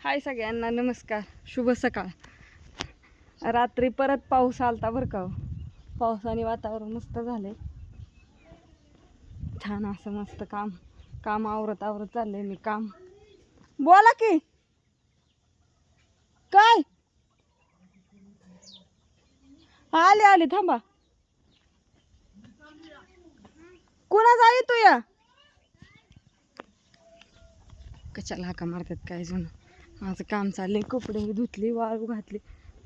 हाय सगळ्यांना नमस्कार. शुभ सकाळ. रात्री परत पाऊस आलता बरं का हो. पावसाने वातावरण मस्त झालंय. छान असं मस्त काम काम आवरत आवरत चाललंय मी काम. बोला की. काय? आले आले थांबा. कुणाचा जाई तू या? कशाला हाका मारतात काय जण माझं काम चाललंय. कपडे धुतली वाळू घातली.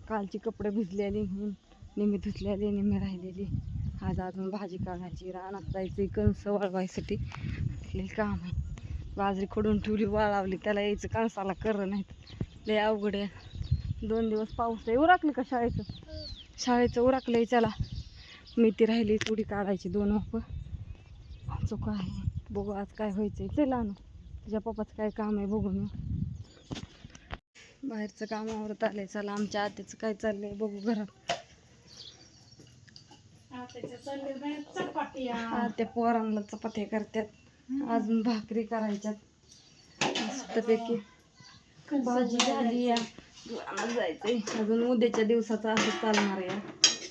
कालची कपडे भिजलेली म्हणून नेहमी धुतलेली नेहमी राहिलेली. आज अजून भाजी काढायची रानात जायची कणसं वाळवायसाठी. लई काम आहे. बाजरी खोडून ठेवली वाळवली. त्याला यायचं कणसाला कर नाहीत. लय अवघड आहे. दोन दिवस पाऊस आहे. उराकली का शाळेचं? शाळेचं उराकलंय चला. मेथी राहिली थोडी काढायची दोन वाप चुका आहे. बघू आज काय व्हायचं आहे चला ना. तुझ्या पप्पाचं काय काम आहे बघू मी बाहेरचं काम आवरत आलंय. चला आमच्या आत्याचं काय चाललंय बघू घरात. आत्या पोरांना चपात्या करतात अजून भाकरी करायच्यात. मस्तपैकी. भाजी झाली या. दुकानात जायचंय. अजून उद्याच्या दिवसाचं असं चालणार आहे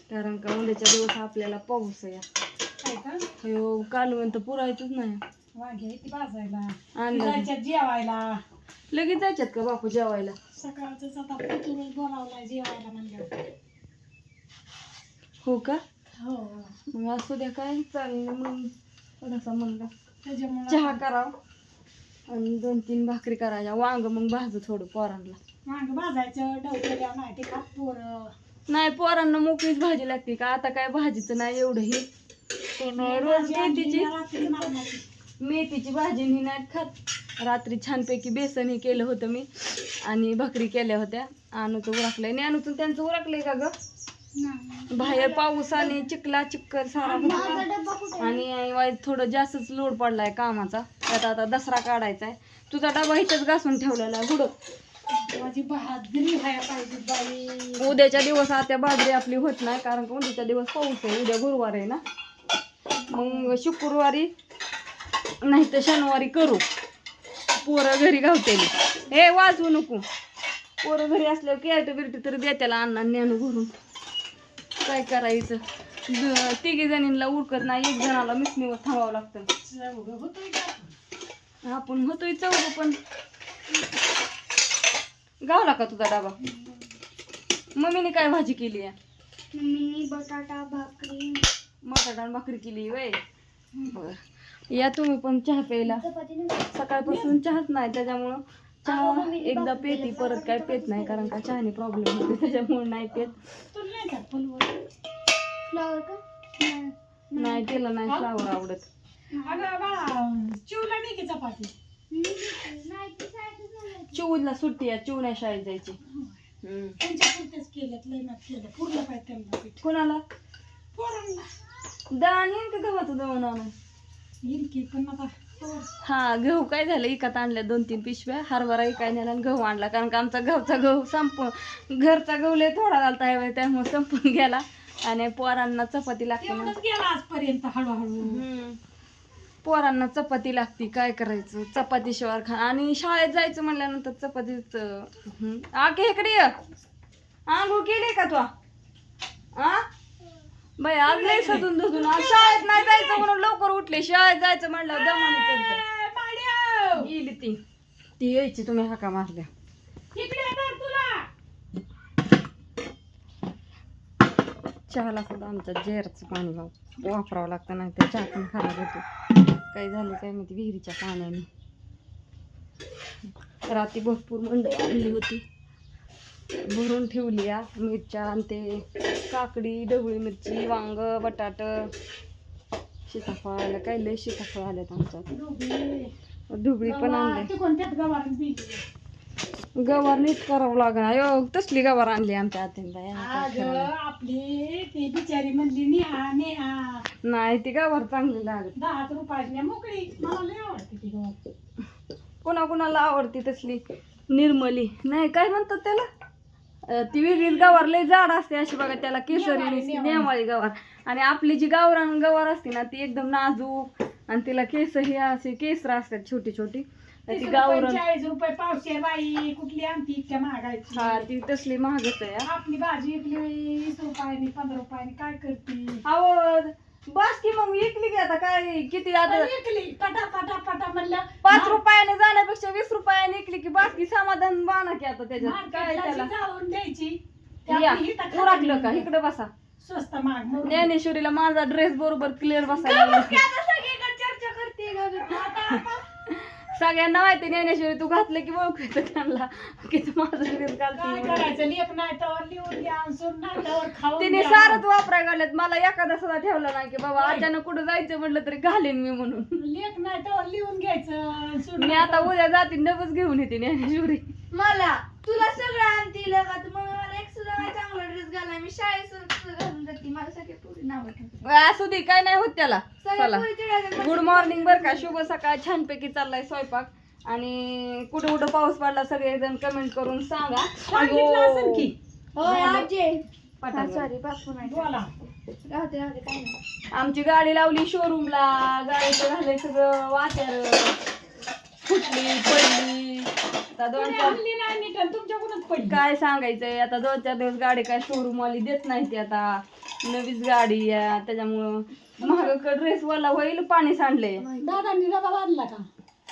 कारण का उद्याच्या दिवस आपल्याला पाऊस आहे हो काल म्हणतं पुरायचंच नाही. वाघे ती भाजायला. आणलं जायच्यात जेवायला. लगेच जायच्यात का बापू जेवायला? सकाळच आता पुतूरच बोलावलाय जेवायला म्हणलं हो का? हो. मग असू द्या काय चाललं मग? थोडासा म्हणलं त्याच्यामुळे चहा करावं आणि दोन तीन भाकरी करायच्या वांग मग भाजू थोडं पोरांना भाजायचं नाही ते खात पोरं? नाही पोरांना मोकळीच भाजी लागते का? आता काय भाजीचं नाही एवढं ही. रोज मेथीची? मेथीची भाजी नाही खात. रात्री छानपैकी बेसन हे केलं होतं मी. आणि भाकरी केल्या होत्या. आणूचं उरकलंय. आणि आणूचं त्यांचं उरकलंय का ग? बाहेर पाऊस आणि चिखला चिक्कर सारा होता आणि थोडं जास्तच लोड पडलाय कामाचा. त्यात आता दसरा काढायचा आहे. तुझा डबा इथंच घासून ठेवलेला आहे. गुडं माझी बहादरी व्हायला पाहिजे बाई. उद्याच्या दिवस आता बाजरी आपली होत नाही कारण का उद्याच्या दिवस पाऊस आहे. उद्या गुरुवार आहे ना. मग शुक्रवारी नाही तर शनिवारी करू. पोरं घरी गावतेली. हे वाजवू नको. पोरं घरी असल्यावर कॅरेट बिरट तरी द्या त्याला अण्णा नेणू भरून. काय करायचं? तिघी जणींना उरकत नाही एक जणाला मिसनीवर थांबावं लागतं. आपण होतोय चौघ पण. गावला का तुझा डाबा? मम्मीने काय भाजी केली आहे? मी बटाटा भाकरी. बटाटा आणि भाकरी केली वय बर. या तुम्ही पण चहा प्यायला. सकाळपासून चहाच नाही त्याच्यामुळं चहा एकदा पेती परत काय पेत नाही कारण का चहाने प्रॉब्लेम होते त्याच्यामुळे नाही पेत. तुला नाही का फुलवर फ्लावर का? नाही. तिला नाही फ्लावर आवडत. अगं बाळा चिवला सुट्टी आहे चिव नाही शाळेत जायची. कोणाला? येईन का गव्हाचं दळण आणून? येईल की पण आता पोर हा गहू काय झालं? इकत आणल्या दोन तीन पिशव्या. हरभरा इकाय नेला आणि गहू आणला. कारण का आमचा गहूचा गहू संप घरचा गहू लय थोडा घालता यावेळी त्यामुळे संपून गेला. आणि पोरांना चपाती लागते ना तेवढंच गेला आजपर्यंत हळूहळू. हम्म. पोरांना चपाती लागती. काय करायचं? चपाती शिवार खा आणि शाळेत जायचं म्हणल्यानंतर चपातीच आके इकडे ये. आंघोळ केली का तू? आ? बाई आज लय सदून धुतून आज शाळेत नाही जायचं म्हणून लवकर उठले. शाळेत जायचं म्हणलं दमाने! गेली ती. ती यायची तुम्ही हाका मारल्या. चहाला सुद्धा आमच्या जेरचं पाणी वाप- वापरावं लागतं नाही तर चहा पण खराब होतो काय झालं काय माहिती विहिरीच्या पाण्याने. रात्री भरपूर मंडई आणली होती. भरून ठेवली या मिरच्या आणि ते काकडी ढवळी मिरची वांग बटाट सीताफळ आलं काय लय सीताफळ आल्यात आमच्यात. ढुबळी पण आणले ते कोणत्यात गवार बी? गवार नीट करावं लागणार. अयो तसली गवार आणली आमच्या आपली ती बिचारी म्हणली नेहा नेहा. नाही ती गवार चांगली लागत. दहाच रुपयाची मोकळी. मला लय आवडते ती गवार. कोणा कोणाला आवडती तसली निर्मली. नाही काय म्हणतात त्याला? ती वेगळीच गवार लय जाड असते अशी बघा त्याला केसरी. नेवाळी गवार. आणि आपली जी गावरान गवार असते ना ती एकदम नाजूक आणि तिला केस ही असे केसर असतात छोटी छोटी. ती चाळीस रुपये बाई कुठली आणती इतक्या महागायची? हा ती तसली महागच आहे. आपली भाजी विकली वीस रुपयाने पंधरा रुपयाने काय करते? अहो बस की मग विकली की आता काय किती आता विकली पटा पटा पटा म्हणलं पाच रुपयाने जाण्यापेक्षा वीस रुपयाने विकली की बाकी समाधान बाना की आता त्याच्यात. काय त्याला? जाऊन द्यायची. या उरकलं का? इकडे बसा. स्वस्त म्हणून. ज्ञानेश्वरीला माझा ड्रेस बरोबर क्लिअर बसायला लागला. सगळ्यांना माहिती ज्ञानेश्वरी तू घातलं की ओळखायचं त्यांना. की तू माझा घालते तिने. सारच वापराय घालत मला एखादा सुद्धा ठेवला नाही की बाबा अचानक कुठं जायचं म्हटलं तरी घालेन मी म्हणून. लेख नाही तर लिहून घ्यायचं मी आता उद्या जाते नवच घेऊन येते ज्ञानेश्वरी. मला तुला सगळं आणतील का तू मग घाला मी शाळेत घालून जाते. मला सगळे पुरी नाव ठेवते असू दे काय नाही होत त्याला. चला. गुड मॉर्निंग बर का शुभ सकाळ छानपैकी चाललाय स्वयंपाक. आणि कुठं कुठं पाऊस पडला सगळेजण कमेंट करून सांगा. सॉरी बापू नाही. बोला. राहते राहते काय नाही. आमची गाडी लावली शोरूमला गाडीचं झालंय सगळं वाट्यार फुटली पडली. आता दोन कोणी चार आणली नाही नीट आणि तुमच्याकडूनच पडली. काय सांगायचंय? आता दोन चार दिवस गाडी काय शोरूम वाली देत नाही ती आता. नवीच गाडी आहे. त्याच्यामुळं महाग ड्रेस वाला होईल पाणी सांडले. दादांनी डबा बांधला का?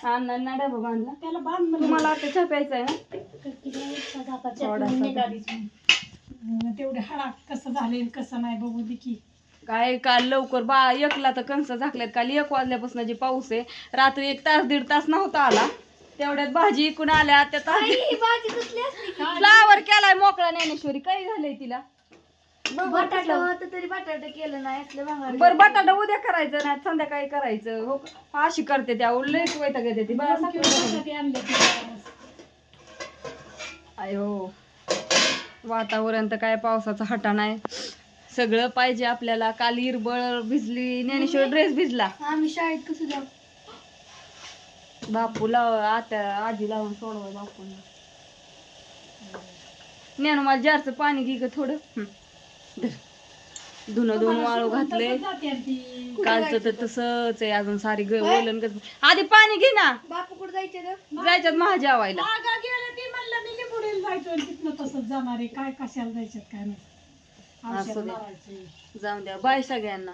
डबा बांधला. त्याला बांध म्हणलं. तुम्हाला आता चहा प्यायचा आहे ना? करते बाई, सगळं आता थोडासा. चटणी निघालीच मग. तेवढे कसं झाले कसं नाही बघू दे की. काय काल लवकर बा एकला तर कंस झाकल्यात काल एक वाजल्यापासून जे पाऊस आहे रात्री एक तास दीड तास नव्हता आला. तेवढ्यात भाजी इकून आल्या त्या तास ही भाजी कसली असली? फ्लावर केलाय मोकळा ज्ञानेश्वरी काय झालंय तिला? बटाटा. होतं तरी बटाटा केलं नाही असलं भांगार बर बटाटा उद्या करायचं नाही संध्याकाळी करायचं. हो अशी करते त्या लयच वैताग येते ती. बरं साखर? अयो वातावरण तर काय पावसाचा हटा नाही. सगळं पाहिजे आपल्याला. काल इरबळ भिजली ज्ञानेश्वर ड्रेस भिजला. आम्ही शाळेत कसं जाऊ? बापू लाव आता आजी लावून सोडवा बापूला. ज्ञानू मला जारचं पाणी घे ग थोडं. धर. धुणं वाळू घातले. कालचं तर तसंच आहे अजून सारी ग वलन गज आधी पाणी घे ना. बापू कुठं जायचे जायच्यात माझ्या जेवायला. मागं गेलं ती म्हणलं मी लिंबुडीला जायचो आणि तिथनं तसंच जाणार आहे. काय कशाला काय नाही असू औषध दे. मारायचे जाऊन द्या. बाय सगळ्यांना.